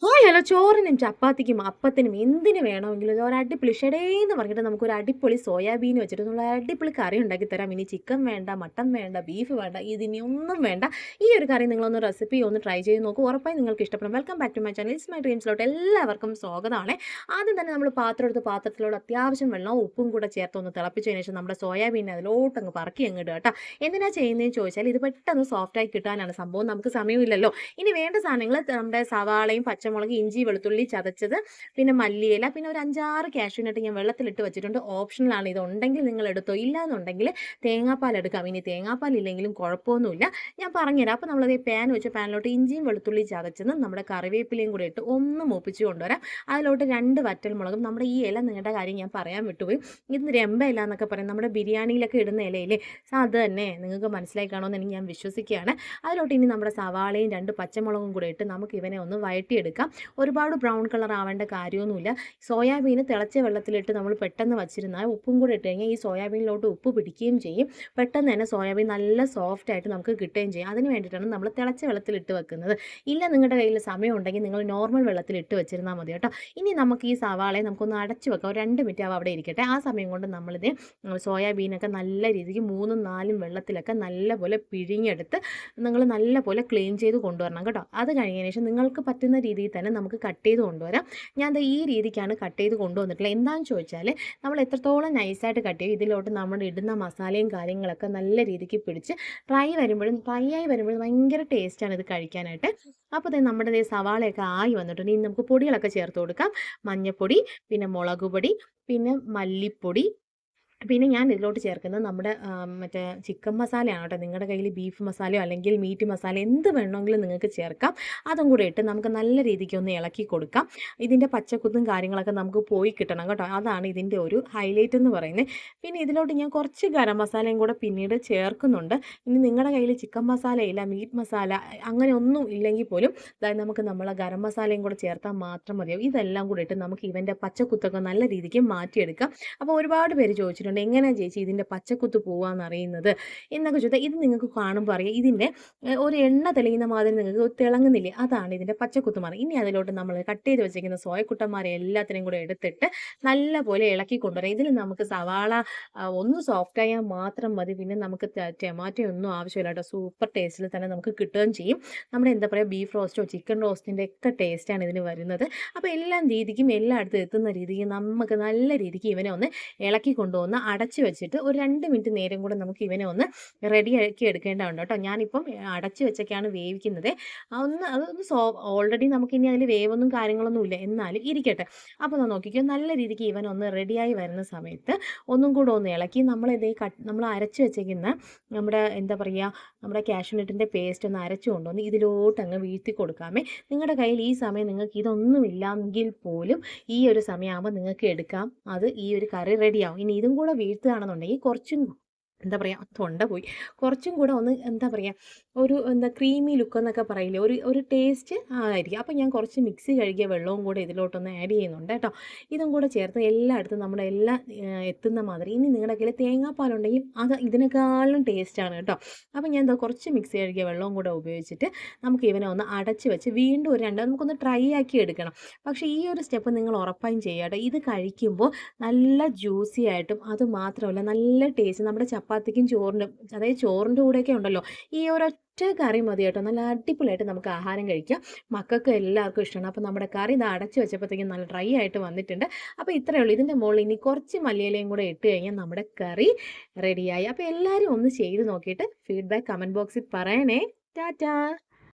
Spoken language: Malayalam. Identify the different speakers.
Speaker 1: ഹലോ. ചോറിനും ചപ്പാത്തിക്കും അപ്പത്തിനും എന്തിന് വേണമെങ്കിലും ഒരു അടിപൊളി ഷെഡേന്ന് പറഞ്ഞിട്ട് നമുക്ക് ഒരു അടിപൊളി സോയാബീൻ വെച്ചിട്ട് നമ്മൾ അടിപൊളി കറി ഉണ്ടാക്കി തരാം. ഇനി ചിക്കൻ വേണ്ട മട്ടൻ വേണ്ട ബീഫ് വേണ്ട ഇതിനി ഒന്നും വേണ്ട. ഈ ഒരു കറി നിങ്ങളൊന്ന് റെസിപ്പി ഒന്ന് ട്രൈ ചെയ്ത് നോക്കൂ. ഉറപ്പായി നിങ്ങൾക്ക് ഇഷ്ടപ്പെടും. Welcome back to my channel it's my ഡ്രീംസിലോട്ട് എല്ലാവർക്കും സ്വാഗതമാണ്. ആദ്യം തന്നെ നമ്മൾ പാത്രം എടുത്ത് പാത്രത്തിലോട് അത്യാവശ്യം വെള്ളം ഉപ്പും കൂടെ ചേർത്ത് ഒന്ന് തിളപ്പിച്ചതിന് ശേഷം നമ്മുടെ സോയാബീൻ അതിലോട്ട് അങ്ങ് പറക്കി അങ്ങ് ഇടുക എന്തിനാ ചെയ്യുന്നതെന്ന് ചോദിച്ചാൽ ഇത് പെട്ടെന്ന് സോഫ്റ്റായി കിട്ടാനാണ് സംഭവം. നമുക്ക് സമയമില്ലല്ലോ. ഇനി വേണ്ട സാധനങ്ങൾ നമ്മുടെ സവാളയും പച്ചമുളക് ഇഞ്ചി വെളുത്തുള്ളി ചതച്ചത് പിന്നെ മല്ലിയില പിന്നെ ഒരു അഞ്ചാറ് കാഷ്യൂനട്ട് ഞാൻ വെള്ളത്തിലിട്ട് വെച്ചിട്ടുണ്ട്. ഓപ്ഷണലാണ് ഇത് ഉണ്ടെങ്കിൽ നിങ്ങൾ എടുത്തോ ഇല്ല എന്നുണ്ടെങ്കിൽ തേങ്ങാപ്പാൽ എടുക്കാം. ഇനി തേങ്ങാപ്പാൽ ഇല്ലെങ്കിലും കുഴപ്പമൊന്നുമില്ല. ഞാൻ പറഞ്ഞുതരാം. അപ്പോൾ നമ്മളത് പാൻ വെച്ച് പാനിലോട്ട് ഇഞ്ചിയും വെളുത്തുള്ളി ചതച്ചത് നമ്മുടെ കറിവേപ്പിലയും കൂടെ ഇട്ട് ഒന്ന് മൂപ്പിച്ച് കൊണ്ടുവരാം. അതിലോട്ട് രണ്ട് വറ്റൽ മുളകും. നമ്മുടെ ഈ ഇല നിങ്ങളുടെ കാര്യം ഞാൻ പറയാൻ വിട്ടുപോയി. ഇത് രമ്പ ഇല എന്നൊക്കെ പറയും. നമ്മുടെ ബിരിയാണിയിലൊക്കെ ഇടുന്ന ഇലയില്ലേ? അത് തന്നെ. നിങ്ങൾക്ക് മനസ്സിലായി കാണുമെന്ന് എനിക്ക് ഞാൻ വിശ്വസിക്കുകയാണ്. അതിലോട്ട് ഇനി നമ്മുടെ സവാളയും രണ്ട് പച്ചമുളകും കൂടെ ഇട്ട് നമുക്ക് ഇവനെ ഒന്ന് വഴറ്റിയെടുക്കാം. ഒരുപാട് ബ്രൗൺ കളർ ആവേണ്ട കാര്യമൊന്നുമില്ല. സോയാബീൻ തിളച്ച വെള്ളത്തിലിട്ട് നമ്മൾ പെട്ടെന്ന് വച്ചിരുന്നാൽ ഉപ്പും കൂടി ഇട്ട് കഴിഞ്ഞാൽ ഈ സോയാബീനിലോട്ട് ഉപ്പ് പിടിക്കുകയും ചെയ്യും. പെട്ടെന്ന് തന്നെ സോയാബീൻ നല്ല സോഫ്റ്റ് ആയിട്ട് നമുക്ക് കിട്ടുകയും ചെയ്യും. അതിന് വേണ്ടിയിട്ടാണ് നമ്മൾ തിളച്ച വെള്ളത്തിലിട്ട് വെക്കുന്നത്. ഇല്ല നിങ്ങളുടെ കയ്യിൽ സമയം ഉണ്ടെങ്കിൽ നിങ്ങൾ നോർമൽ വെള്ളത്തിൽ ഇട്ട് വെച്ചിരുന്നാൽ മതി കേട്ടോ. ഇനി നമുക്ക് ഈ സവാളയെ നമുക്കൊന്ന് അടച്ചു വെക്കാം. രണ്ട് മിനിറ്റ് ആവും അവിടെ ഇരിക്കട്ടെ. ആ സമയം കൊണ്ട് നമ്മളിത് സോയാബീനൊക്കെ നല്ല രീതിക്ക് മൂന്നും നാലും വെള്ളത്തിലൊക്കെ നല്ലപോലെ പിഴിഞ്ഞെടുത്ത് നിങ്ങൾ നല്ലപോലെ ക്ലീൻ ചെയ്ത് കൊണ്ടുവരണം കേട്ടോ. അത് കഴിഞ്ഞതിന് ശേഷം നിങ്ങൾക്ക് പറ്റുന്ന രീതിയിൽ തന്നെ നമുക്ക് കട്ട് ചെയ്ത് കൊണ്ടുവരാം. ഞാൻ ഈ രീതിക്കാണ് കട്ട് ചെയ്ത് കൊണ്ടുവന്നിട്ടുള്ളത്. എന്താണെന്ന് ചോദിച്ചാൽ നമ്മൾ എത്രത്തോളം നൈസായിട്ട് കട്ട് ചെയ്യും. ഇതിലോട്ട് നമ്മൾ ഇടുന്ന മസാലയും കാര്യങ്ങളൊക്കെ നല്ല രീതിക്ക് പിടിച്ച് ഫ്രൈ വരുമ്പോഴും ഫ്രൈ ആയി വരുമ്പോഴും ഭയങ്കര ടേസ്റ്റാണ് ഇത് കഴിക്കാനായിട്ട്. അപ്പോൾ തന്നെ നമ്മുടെ സവാളയൊക്കെ ആയി വന്നിട്ടുണ്ട്. ഇനി നമുക്ക് പൊടികളൊക്കെ ചേർത്ത് കൊടുക്കാം. മഞ്ഞൾപ്പൊടി പിന്നെ മുളക് പൊടി പിന്നെ മല്ലിപ്പൊടി പിന്നെ ഞാൻ ഇതിലോട്ട് ചേർക്കുന്നത് നമ്മുടെ മറ്റേ ചിക്കൻ മസാലയാണ് കേട്ടോ. നിങ്ങളുടെ കയ്യിൽ ബീഫ് മസാലയോ അല്ലെങ്കിൽ മീറ്റ് മസാല എന്ത് വേണമെങ്കിലും നിങ്ങൾക്ക് ചേർക്കാം. അതും കൂടെ ഇട്ട് നമുക്ക് നല്ല രീതിക്ക് ഒന്ന് ഇളക്കി കൊടുക്കാം. ഇതിന്റെ പച്ചക്കുത്തും കാര്യങ്ങളൊക്കെ നമുക്ക് പോയി കിട്ടണം കേട്ടോ. അതാണ് ഇതിന്റെ ഒരു ഹൈലൈറ്റ് എന്ന് പറയുന്നത്. പിന്നെ ഇതിലോട്ട് ഞാൻ കുറച്ച് ഗരം മസാലയും കൂടെ പിന്നീട് ചേർക്കുന്നുണ്ട്. ഇനി നിങ്ങളുടെ കയ്യിൽ ചിക്കൻ മസാല ഇല്ല മീറ്റ് മസാല അങ്ങനെ ഒന്നും ഇല്ലെങ്കിൽ പോലും അതായത് നമുക്ക് നമ്മളെ ഗരം മസാലയും കൂടെ ചേർത്താൽ മാത്രം മതിയാവും. ഇതെല്ലാം കൂടെ ഇട്ട് നമുക്ക് ഇവന്റെ പച്ചക്കുത്തൊക്കെ നല്ല രീതിക്ക് മാറ്റിയെടുക്കാം. അപ്പോൾ ഒരുപാട് പേര് ചോദിച്ചിട്ടുണ്ട് എങ്ങനെയാണ് ചേച്ചി ഇതിന്റെ പച്ചക്കുത്ത് പോവാന്ന് അറിയുന്നത് എന്നൊക്കെ ചോദിച്ചാൽ ഇത് നിങ്ങൾക്ക് കാണുമ്പോൾ അറിയാം. ഇതിന്റെ ഒരു എണ്ണ തെളിയുന്ന മാതിരി നിങ്ങൾക്ക് തിളങ്ങുന്നില്ലേ? അതാണ് ഇതിന്റെ പച്ചക്കുത്ത് മാറി. ഇനി അതിലോട്ട് നമ്മൾ കട്ട് ചെയ്ത് വെച്ചിരിക്കുന്ന സോയക്കുട്ടന്മാരെ എല്ലാത്തിനെയും കൂടെ എടുത്തിട്ട് നല്ല പോലെ ഇളക്കി കൊണ്ടുവരാം. ഇതിൽ നമുക്ക് സവാള ഒന്ന് സോഫ്റ്റ് ആയാൽ മാത്രം മതി. പിന്നെ നമുക്ക് ടൊമാറ്റോ ഒന്നും ആവശ്യമില്ല കേട്ടോ. സൂപ്പർ ടേസ്റ്റിൽ തന്നെ നമുക്ക് കിട്ടുകയും ചെയ്യും. നമ്മുടെ എന്താ പറയുക ബീഫ് റോസ്റ്റോ ചിക്കൻ റോസ്റ്റിന്റെ ഒക്കെ ടേസ്റ്റാണ് ഇതിന് വരുന്നത്. അപ്പോൾ എല്ലാ രീതിക്കും എല്ലായിടത്തും എത്തുന്ന രീതിക്ക് നമുക്ക് നല്ല രീതിക്ക് ഇവനെ ഒന്ന് ഇളക്കി കൊണ്ടുവന്ന് അടച്ച് വെച്ചിട്ട് ഒരു രണ്ട് മിനിറ്റ് നേരം കൂടെ നമുക്ക് ഇവനെ ഒന്ന് റെഡി ആക്കി എടുക്കേണ്ടതുണ്ട് കേട്ടോ. ഞാനിപ്പം അടച്ചു വെച്ചൊക്കെയാണ് വേവിക്കുന്നത്. ഒന്ന് അതൊന്ന് സോ ഓൾറെഡി നമുക്ക് ഇനി അതിൽ വേവൊന്നും കാര്യങ്ങളൊന്നും ഇല്ല. എന്നാലും ഇരിക്കട്ടെ. അപ്പോൾ ഒന്ന് നോക്കിക്കോ നല്ല രീതിക്ക് ഇവൻ ഒന്ന് റെഡിയായി വരുന്ന സമയത്ത് ഒന്നും കൂടെ ഒന്ന് ഇളക്കി നമ്മളിതേ കട്ട് നമ്മൾ അരച്ച് വെച്ചേക്കുന്ന നമ്മുടെ എന്താ പറയുക നമ്മുടെ കാഷ്യൂനട്ടിന്റെ പേസ്റ്റ് ഒന്ന് അരച്ചു കൊണ്ടുവന്ന് ഇതിലോട്ട് അങ്ങ് വീഴ്ത്തി കൊടുക്കാമേ. നിങ്ങളുടെ കയ്യിൽ ഈ സമയം നിങ്ങൾക്ക് ഇതൊന്നും ഇല്ലെങ്കിൽ പോലും ഈ ഒരു സമയമാകുമ്പോൾ നിങ്ങൾക്ക് എടുക്കാം. അത് ഈ ഒരു കറി റെഡിയാവും ഇനി ഇതും കൂടെ വീഴ്ത്തുകയാണെന്നുണ്ടെങ്കിൽ കുറച്ചും എന്താ പറയുക തൊണ്ട പോയി. കുറച്ചും കൂടെ ഒന്ന് എന്താ പറയുക ഒരു എന്താ ക്രീമി ലുക്ക് എന്നൊക്കെ പറയില്ലേ ഒരു ഒരു ടേസ്റ്റ് ആയിരിക്കും. അപ്പോൾ ഞാൻ കുറച്ച് മിക്സി കഴുകിയ വെള്ളവും കൂടെ ഇതിലോട്ടൊന്ന് ആഡ് ചെയ്യുന്നുണ്ട് കേട്ടോ. ഇതും കൂടെ ചേർത്ത് എല്ലായിടത്തും നമ്മുടെ എല്ലാം എത്തുന്ന മാതിരി. ഇനി നിങ്ങളുടെ കയ്യിൽ തേങ്ങാപ്പാലുണ്ടെങ്കിൽ അത് ഇതിനേക്കാളും ടേസ്റ്റാണ് കേട്ടോ. അപ്പോൾ ഞാൻ എന്താ കുറച്ച് മിക്സി കഴുകിയ വെള്ളവും കൂടെ ഉപയോഗിച്ചിട്ട് നമുക്ക് ഇവനെ ഒന്ന് അടച്ച് വെച്ച് വീണ്ടും ഒരു രണ്ട് നമുക്കൊന്ന് ട്രൈ ആക്കി എടുക്കണം. പക്ഷേ ഈ ഒരു സ്റ്റെപ്പ് നിങ്ങൾ ഉറപ്പായും ചെയ്യാട്ടോ ഇത് കഴിക്കുമ്പോൾ നല്ല ജ്യൂസി ആയിട്ടും അത് മാത്രമല്ല നല്ല ടേസ്റ്റ് നമ്മുടെ ചപ്പാത്തിക്കും ചോറിനും അതായത് ചോറിന്റെ കൂടെയൊക്കെ ഉണ്ടല്ലോ ഈ ഒരൊറ്റ കറി മതി കേട്ടോ. നല്ല അടിപൊളിയായിട്ട് നമുക്ക് ആഹാരം കഴിക്കാം. മക്കൾക്ക് എല്ലാവർക്കും ഇഷ്ടമാണ് അപ്പോൾ നമ്മുടെ കറി ഇത് അടച്ച് വെച്ചപ്പോഴത്തേക്കും നല്ല ഡ്രൈ ആയിട്ട് വന്നിട്ടുണ്ട്. അപ്പോൾ ഇത്രയേ ഉള്ളൂ. ഇതിന്റെ മുകളിൽ ഇനി കുറച്ച് മല്ലിയിലയും കൂടെ ഇട്ട് കഴിഞ്ഞാൽ നമ്മുടെ കറി റെഡിയായി. അപ്പോൾ എല്ലാവരും ഒന്ന് ചെയ്ത് നോക്കിയിട്ട് ഫീഡ്ബാക്ക് കമന്റ് ബോക്സിൽ പറയണേ. ടാറ്റാ.